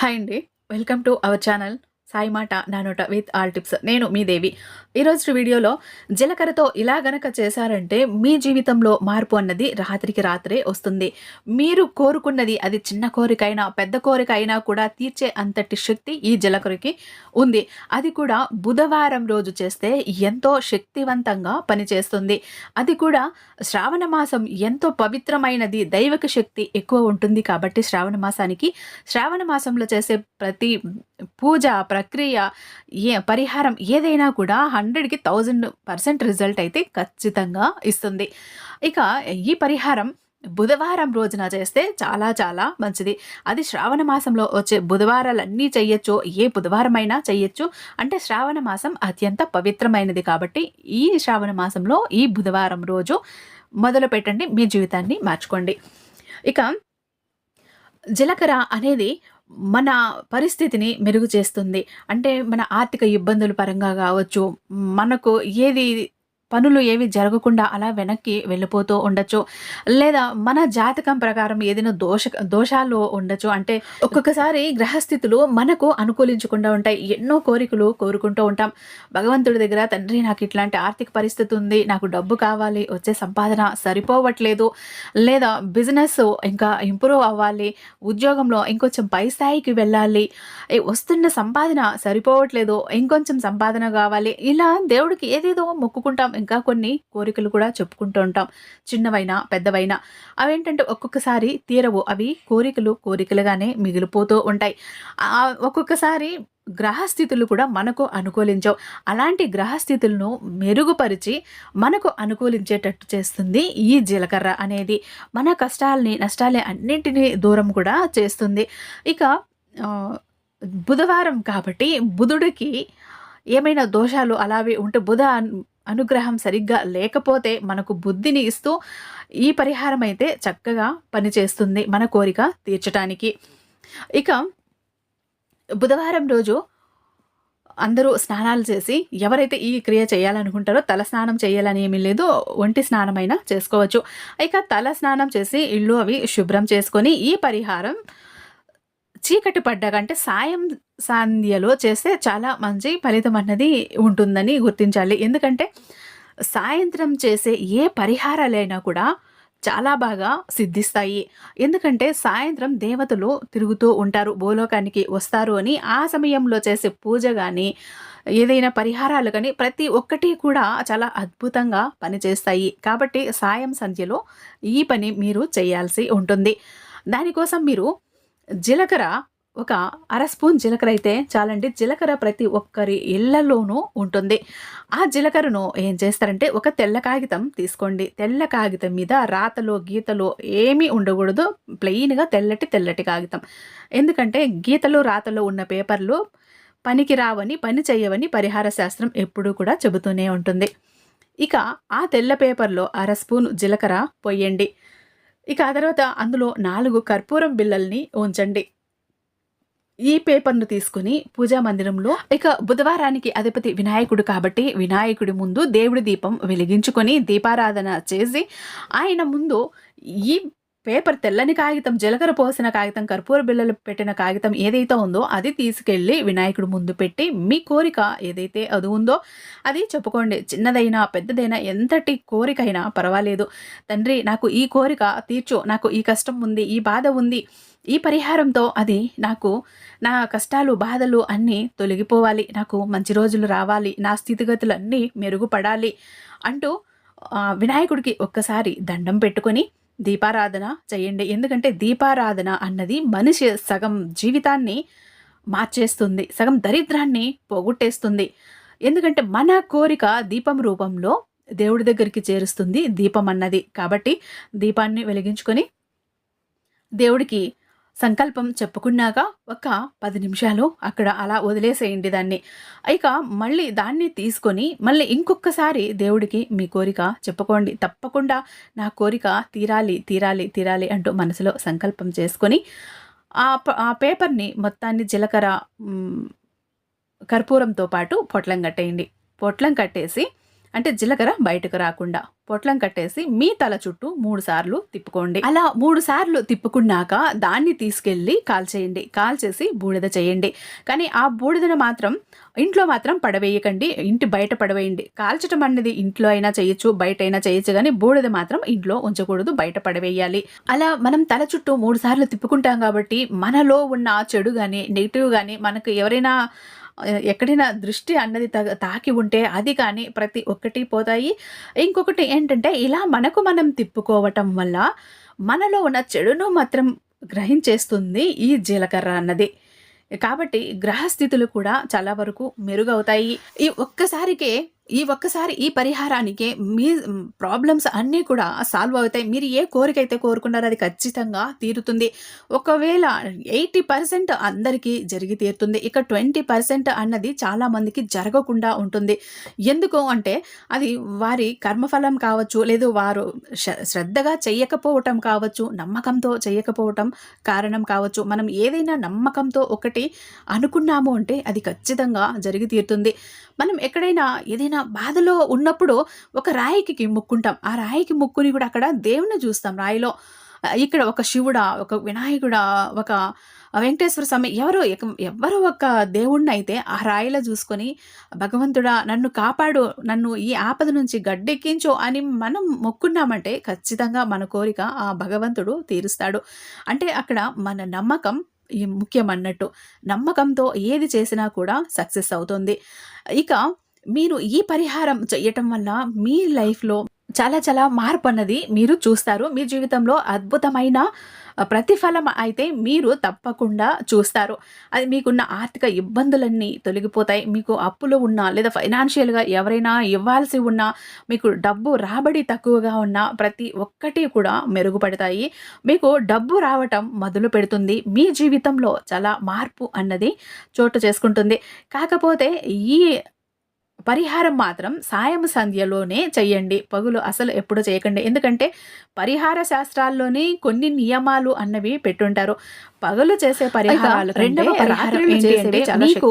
Hi అండి. Welcome to our channel. Sai మాట నానోట విత్ ఆల్ టిప్స్. నేను మీ దేవి. ఈరోజు వీడియోలో జీలకర్రతో ఇలా గనక చేశారంటే మీ జీవితంలో మార్పు అన్నది రాత్రికి రాత్రే వస్తుంది. మీరు కోరుకున్నది అది చిన్న కోరిక అయినా పెద్ద కోరిక అయినా కూడా తీర్చే అంతటి శక్తి ఈ జీలకర్రకి ఉంది. అది కూడా బుధవారం రోజు చేస్తే ఎంతో శక్తివంతంగా పనిచేస్తుంది. అది కూడా శ్రావణ మాసం ఎంతో పవిత్రమైనది దైవక శక్తి ఎక్కువ ఉంటుంది కాబట్టి శ్రావణ మాసానికి. శ్రావణ మాసంలో చేసే ప్రతి పూజ ప్రక్రియ ఏ పరిహారం ఏదైనా కూడా హండ్రెడ్కి థౌజండ్ పర్సెంట్ రిజల్ట్ అయితే ఖచ్చితంగా ఇస్తుంది. ఇక ఈ పరిహారం బుధవారం రోజున చేస్తే చాలా చాలా మంచిది. అది శ్రావణ మాసంలో వచ్చే బుధవారాలన్నీ చెయ్యొచ్చు ఏ బుధవారం అయినా చెయ్యొచ్చు అంటే శ్రావణ మాసం అత్యంత పవిత్రమైనది కాబట్టి ఈ శ్రావణ మాసంలో ఈ బుధవారం రోజు మొదలు పెట్టండి మీ జీవితాన్ని మార్చుకోండి. ఇక జీలకర్ర అనేది మన పరిస్థితిని మెరుగు చేస్తుంది. అంటే మన ఆర్థిక ఇబ్బందుల పరంగా కావచ్చు మనకు ఏది పనులు ఏవి జరగకుండా అలా వెనక్కి వెళ్ళిపోతూ ఉండొచ్చు. లేదా మన జాతకం ప్రకారం ఏదైనా దోష దోషాలు ఉండొచ్చు. అంటే ఒక్కొక్కసారి గ్రహస్థితులు మనకు అనుకూలించకుండా ఉంటాయి. ఎన్నో కోరికలు కోరుకుంటూ ఉంటాం. భగవంతుడి దగ్గర తండ్రి నాకు ఇట్లాంటి ఆర్థిక పరిస్థితి ఉంది. నాకు డబ్బు కావాలి. వచ్చే సంపాదన సరిపోవట్లేదు. లేదా బిజినెస్ ఇంకా ఇంప్రూవ్ అవ్వాలి. ఉద్యోగంలో ఇంకొంచెం పై స్థాయికి వెళ్ళాలి. వస్తున్న సంపాదన సరిపోవట్లేదు. ఇంకొంచెం సంపాదన కావాలి. ఇలా దేవుడికి ఏదేదో మొక్కుకుంటాం. ఇంకా కొన్ని కోరికలు కూడా చెప్పుకుంటూ ఉంటాం. చిన్నవైనా పెద్దవైనా అవేంటంటే ఒక్కొక్కసారి తీరవు. అవి కోరికలు కోరికలుగానే మిగిలిపోతూ ఉంటాయి. ఒక్కొక్కసారి గ్రహస్థితులు కూడా మనకు అనుకూలించవు. అలాంటి గ్రహస్థితులను మెరుగుపరిచి మనకు అనుకూలించేటట్టు చేస్తుంది ఈ జీలకర్ర అనేది. మన కష్టాలని నష్టాలని అన్నింటినీ దూరం కూడా చేస్తుంది. ఇక బుధవారం కాబట్టి బుధుడికి ఏమైనా దోషాలు అలాగే ఉంటే బుధ అనుగ్రహం సరిగ్గా లేకపోతే మనకు బుద్ధిని ఇస్తూ ఈ పరిహారం అయితే చక్కగా పనిచేస్తుంది మన కోరిక తీర్చడానికి ఇక బుధవారం రోజు అందరూ స్నానాలు చేసి ఎవరైతే ఈ క్రియ చేయాలనుకుంటారో తల స్నానం చేయాలని ఏమీ లేదు ఒంటి స్నానమైనా చేసుకోవచ్చు. ఇక తల స్నానం చేసి ఇల్లు అవి శుభ్రం చేసుకొని ఈ పరిహారం చీకటి పడ్డాక అంటే సాయం సంధ్యలో చేస్తే చాలా మంచి ఫలితం అన్నది ఉంటుందని గుర్తించాలి. ఎందుకంటే సాయంత్రం చేసే ఏ పరిహారాలైనా కూడా చాలా బాగా సిద్ధిస్తాయి. ఎందుకంటే సాయంత్రం దేవతలు తిరుగుతూ ఉంటారు భూలోకానికి వస్తారు అని. ఆ సమయంలో చేసే పూజ కానీ ఏదైనా పరిహారాలు కానీ ప్రతి ఒక్కటి కూడా చాలా అద్భుతంగా పనిచేస్తాయి. కాబట్టి సాయం సంధ్యలో ఈ పని మీరు చేయాల్సి ఉంటుంది. దానికోసం మీరు జీలకర్ర ఒక అర స్పూన్ జీలకర్ర అయితే చాలండి. జీలకర్ర ప్రతి ఒక్కరి ఇళ్ళలోనూ ఉంటుంది. ఆ జీలకర్రను ఏం చేస్తారంటే ఒక తెల్ల కాగితం తీసుకోండి. తెల్ల కాగితం మీద రాతలో గీతలో ఏమీ ఉండకూడదు. ప్లెయిన్గా తెల్లటి తెల్లటి కాగితం. ఎందుకంటే గీతలు రాతలో ఉన్న పేపర్లు పనికి రావని పని చేయవని పరిహార శాస్త్రం ఎప్పుడూ కూడా చెబుతూనే ఉంటుంది. ఇక ఆ తెల్ల పేపర్లో అర స్పూన్ జీలకర్ర పొయ్యండి. ఇక ఆ తర్వాత అందులో నాలుగు కర్పూరం బిళ్ళల్ని ఉంచండి. ఈ పేపర్ను తీసుకుని పూజా మందిరంలో ఇక బుధవారానికి అధిపతి వినాయకుడు కాబట్టి వినాయకుడి ముందు దేవుడి దీపం వెలిగించుకొని దీపారాధన చేసి ఆయన ముందు ఈ పేపర్ తెల్లని కాగితం జీలకర్ర పోసిన కాగితం కర్పూర బిళ్ళలు పెట్టిన కాగితం ఏదైతే ఉందో అది తీసుకెళ్ళి వినాయకుడు ముందు పెట్టి మీ కోరిక ఏదైతే అది ఉందో అది చెప్పుకోండి. చిన్నదైనా పెద్దదైనా ఎంతటి కోరికైనా పర్వాలేదు. తండ్రి నాకు ఈ కోరిక తీర్చు నాకు ఈ కష్టం ఉంది ఈ బాధ ఉంది. ఈ పరిహారంతో అది నాకు నా కష్టాలు బాధలు అన్నీ తొలగిపోవాలి. నాకు మంచి రోజులు రావాలి. నా స్థితిగతులు అన్నీ మెరుగుపడాలి అంటూ వినాయకుడికి ఒక్కసారి దండం పెట్టుకొని దీపారాధన చేయండి. ఎందుకంటే దీపారాధన అన్నది మనిషి సగం జీవితాన్ని మార్చేస్తుంది సగం దరిద్రాన్ని పోగొట్టేస్తుంది. ఎందుకంటే మన కోరిక దీపం రూపంలో దేవుడి దగ్గరికి చేరుస్తుంది దీపం అన్నది. కాబట్టి దీపాన్ని వెలిగించుకొని దేవుడికి సంకల్పం చెప్పుకున్నాక ఒక పది నిమిషాలు అక్కడ అలా వదిలేసేయండి దాన్ని. ఇక మళ్ళీ దాన్ని తీసుకొని మళ్ళీ ఇంకొకసారి దేవుడికి మీ కోరిక చెప్పుకోండి. తప్పకుండా నా కోరిక తీరాలి తీరాలి తీరాలి అంటూ మనసులో సంకల్పం చేసుకొని ఆ ఆ పేపర్ని మొత్తాన్ని జీలకర్ర కర్పూరంతో పాటు పొట్లం కట్టేయండి. పొట్లం కట్టేసి అంటే జీలకర్ర బయటకు రాకుండా పొట్లం కట్టేసి మీ తల చుట్టూ మూడు సార్లు తిప్పుకోండి. అలా మూడు సార్లు తిప్పుకున్నాక దాన్ని తీసుకెళ్ళి కాల్చేయండి. కాల్చేసి బూడిద చేయండి. కానీ ఆ బూడిదను మాత్రం ఇంట్లో మాత్రం పడవేయకండి. ఇంటి బయట పడవేయండి. కాల్చడం అనేది ఇంట్లో అయినా చేయొచ్చు బయట అయినా చేయొచ్చు కానీ బూడిద మాత్రం ఇంట్లో ఉంచకూడదు బయట పడవేయాలి. అలా మనం తల చుట్టూ మూడు సార్లు తిప్పుకుంటాం కాబట్టి మనలో ఉన్న చెడు కానీ నెగిటివ్ కానీ మనకు ఎవరైనా ఎక్కడైనా దృష్టి అన్నది తాకి ఉంటే అది కానీ ప్రతి ఒక్కటి పోతాయి. ఇంకొకటి ఏంటంటే ఇలా మనకు మనం తిప్పుకోవటం వల్ల మనలో ఉన్న చెడును మాత్రం గ్రహించేస్తుంది ఈ జీలకర్ర అన్నది. కాబట్టి గ్రహస్థితులు కూడా చాలా వరకు మెరుగవుతాయి. ఈ ఒక్కసారికే ఈ ఒక్కసారి ఈ పరిహారానికే మీ ప్రాబ్లమ్స్ అన్నీ కూడా సాల్వ్ అవుతాయి. మీరు ఏ కోరిక అయితే కోరుకున్నారో అది ఖచ్చితంగా తీరుతుంది. ఒకవేళ ఎయిటీ పర్సెంట్ అందరికీ జరిగి తీరుతుంది. ఇక ట్వంటీ పర్సెంట్ అన్నది చాలామందికి జరగకుండా ఉంటుంది. ఎందుకు అంటే అది వారి కర్మఫలం కావచ్చు లేదు వారు శ్ర- శ్రద్ధగా చేయకపోవటం కావచ్చు నమ్మకంతో చేయకపోవటం కారణం కావచ్చు. మనం ఏదైనా నమ్మకంతో ఒకటి అనుకున్నాము అంటే అది ఖచ్చితంగా జరిగి తీరుతుంది. మనం ఎక్కడైనా ఏదైనా బాధలో ఉన్నప్పుడు ఒక రాయికి మొక్కుంటాం. ఆ రాయికి మొక్కుని కూడా అక్కడ దేవుణ్ణి చూస్తాం. రాయిలో ఇక్కడ ఒక శివుడా ఒక వినాయకుడా ఒక వెంకటేశ్వర స్వామి ఎవరో ఎవరో ఒక దేవుణ్ణి అయితే ఆ రాయిలో చూసుకొని భగవంతుడా నన్ను కాపాడు నన్ను ఈ ఆపద నుంచి గడ్డెక్కించు అని మనం మొక్కున్నామంటే ఖచ్చితంగా మన కోరిక ఆ భగవంతుడు తీరుస్తాడు. అంటే అక్కడ మన నమ్మకం ముఖ్యం అన్నట్టు నమ్మకంతో ఏది చేసినా కూడా సక్సెస్ అవుతుంది. ఇక మీరు ఈ పరిహారం చేయటం వల్ల మీ లైఫ్లో చాలా చాలా మార్పు అన్నది మీరు చూస్తారు. మీ జీవితంలో అద్భుతమైన ప్రతిఫలం అయితే మీరు తప్పకుండా చూస్తారు. అది మీకున్న ఆర్థిక ఇబ్బందులన్నీ తొలగిపోతాయి. మీకు అప్పులు ఉన్నా లేదా ఫైనాన్షియల్గా ఎవరైనా ఇవ్వాల్సి ఉన్నా మీకు డబ్బు రాబడి తక్కువగా ఉన్నా ప్రతి ఒక్కటి కూడా మెరుగుపడతాయి. మీకు డబ్బు రావటం మొదలు పెడుతుంది. మీ జీవితంలో చాలా మార్పు అన్నది చోటు చేసుకుంటుంది. కాకపోతే ఈ పరిహారం మాత్రం సాయం సంధ్యలోనే చెయ్యండి. పగులు అసలు ఎప్పుడు చేయకండి. ఎందుకంటే పరిహార శాస్త్రాల్లోని కొన్ని నియమాలు అన్నవి పెట్టుంటారు. పగలు చేసే పరిహారాలు రెండవ పరిహారం రాత్రిళ్ళు ఏంటి చేస్తే అంటే చాలా మీకు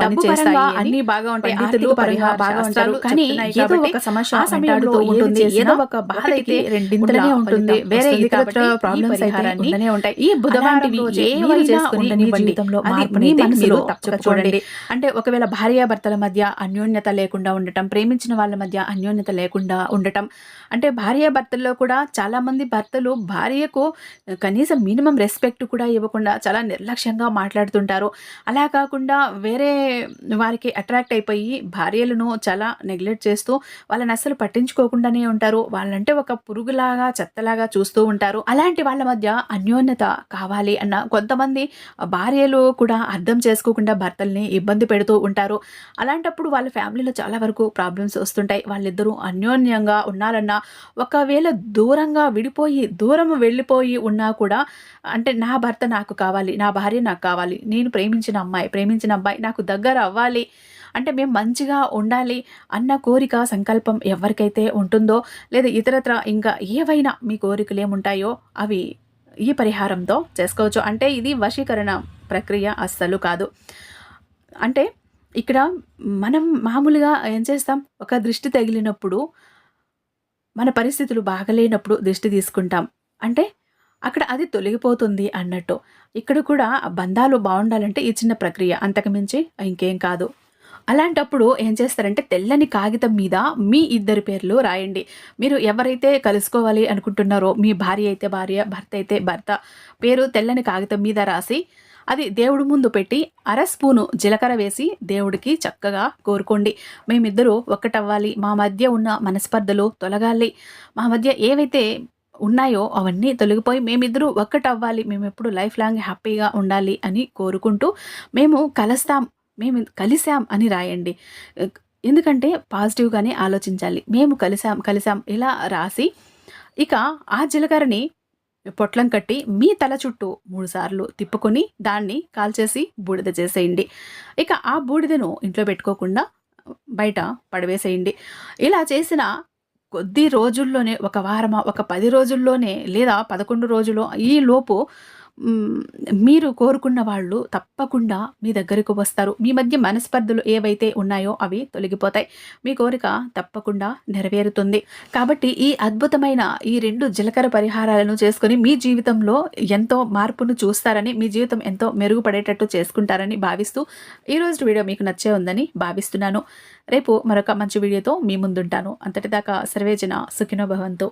డబ్బు పరంగా అని అన్ని బాగా ఉంటాయి. ఆర్థిక పరంగా పరంగా బాగా ఉంటారు కానీ ఏదో ఒక సమస్య ఆ సమయంలో ఉంటుంది. ఏదో ఒక బాధ అయితే రెండింతలనే ఉంటుంది. వేరే ఈ ప్రాబ్లమ్స్ అయితే ఉంటాయి. ఈ బుధవారం ఏమైనా చేసుకుని. జీవితంలో మార్పుని మనసులో మీరు తప్పక చూడండి. అంటే ఒకవేళ భార్యాభర్తల మధ్య అన్యోన్యత లేకుండా ఉండటం ప్రేమించిన వాళ్ళ మధ్య అన్యోన్యత లేకుండా ఉండటం. అంటే భార్య భర్తల్లో కూడా చాలామంది భర్తలు భార్యకు కనీసం మినిమం రెస్పెక్ట్ కూడా ఇవ్వకుండా చాలా నిర్లక్ష్యంగా మాట్లాడుతుంటారు. అలా కాకుండా వేరే వారికి అట్రాక్ట్ అయిపోయి భార్యలను చాలా నెగ్లెక్ట్ చేస్తూ వాళ్ళని అస్సలు పట్టించుకోకుండానే ఉంటారు. వాళ్ళంటే ఒక పురుగులాగా చెత్తలాగా చూస్తూ ఉంటారు. అలాంటి వాళ్ళ మధ్య అన్యోన్యత కావాలి అన్న కొంతమంది భార్యలు కూడా అర్థం చేసుకోకుండా భర్తల్ని ఇబ్బంది పెడుతూ ఉంటారు. అలాంటప్పుడు వాళ్ళ ఫ్యామిలీలో చాలా వరకు ప్రాబ్లమ్స్ వస్తుంటాయి. వాళ్ళిద్దరూ అన్యోన్యంగా ఉన్నారన్నా ఒకవేళ దూరంగా విడిపోయి దూరం వెళ్ళిపోయి ఉన్నా కూడా అంటే నా భర్త నాకు కావాలి నా భార్య నాకు కావాలి నేను ప్రేమించిన అమ్మాయి ప్రేమించిన అబ్బాయి నాకు దగ్గర అవ్వాలి అంటే మేము మంచిగా ఉండాలి అన్న కోరిక సంకల్పం ఎవరికైతే ఉంటుందో లేదా ఇతరత్ర ఇంకా ఏవైనా మీ కోరికలు ఏముంటాయో అవి ఈ పరిహారంతో చేసుకోవచ్చు. అంటే ఇది వశీకరణ ప్రక్రియ అస్సలు కాదు. అంటే ఇక్కడ మనం మామూలుగా ఏం చేస్తాం? ఒక దృష్టి తగిలినప్పుడు మన పరిస్థితులు బాగలేనప్పుడు దృష్టి తీసుకుంటాం. అంటే అక్కడ అది తొలగిపోతుంది అన్నట్టు. ఇక్కడ కూడా బంధాలు బాగుండాలంటే ఈ చిన్న ప్రక్రియ. అంతకుమించి ఇంకేం కాదు. అలాంటప్పుడు ఏం చేస్తారంటే తెల్లని కాగితం మీద మీ ఇద్దరి పేర్లు రాయండి. మీరు ఎవరైతే కలుసుకోవాలి అనుకుంటున్నారో మీ భార్య అయితే భార్య భర్త అయితే భర్త పేరు తెల్లని కాగితం మీద రాసి అది దేవుడి ముందు పెట్టి అర స్పూను జీలకర్ర వేసి దేవుడికి చక్కగా కోరుకోండి. మేమిద్దరూ ఒక్కటవ్వాలి. మా మధ్య ఉన్న మనస్పర్ధలు తొలగాలి. మా మధ్య ఏవైతే ఉన్నాయో అవన్నీ తొలగిపోయి మేమిద్దరూ ఒక్కటవ్వాలి. మేము ఎప్పుడు లైఫ్ లాంగ్ హ్యాపీగా ఉండాలి అని కోరుకుంటూ మేము కలుస్తాం. మేము కలిసాం అని రాయండి. ఎందుకంటే పాజిటివ్గానే ఆలోచించాలి. మేము కలిసాం కలిసాం ఇలా రాసి ఇక ఆ జీలకర్రని పొట్లం కట్టి మీ తల చుట్టూ మూడుసార్లు తిప్పుకొని దాన్ని కాల్చేసి బూడిద చేసేయండి. ఇక ఆ బూడిదను ఇంట్లో పెట్టుకోకుండా బయట పడవేసేయండి. ఇలా చేసిన కొద్ది రోజుల్లోనే ఒక వారమా ఒక పది రోజుల్లోనే లేదా పదకొండు రోజులు ఈ లోపు మీరు కోరుకున్న వాళ్ళు తప్పకుండా మీ దగ్గరకు వస్తారు. మీ మధ్య మనస్పర్ధలు ఏవైతే ఉన్నాయో అవి తొలగిపోతాయి. మీ కోరిక తప్పకుండా నెరవేరుతుంది. కాబట్టి ఈ అద్భుతమైన ఈ రెండు జీలకర్ర పరిహారాలను చేసుకొని మీ జీవితంలో ఎంతో మార్పును చూస్తారని మీ జీవితం ఎంతో మెరుగుపడేటట్టు చేసుకుంటారని భావిస్తూ ఈరోజు వీడియో మీకు నచ్చే ఉందని భావిస్తున్నాను. రేపు మరొక మంచి వీడియోతో మీ ముందుంటాను. అంతటిదాకా సర్వేజన సుఖినోభవంతో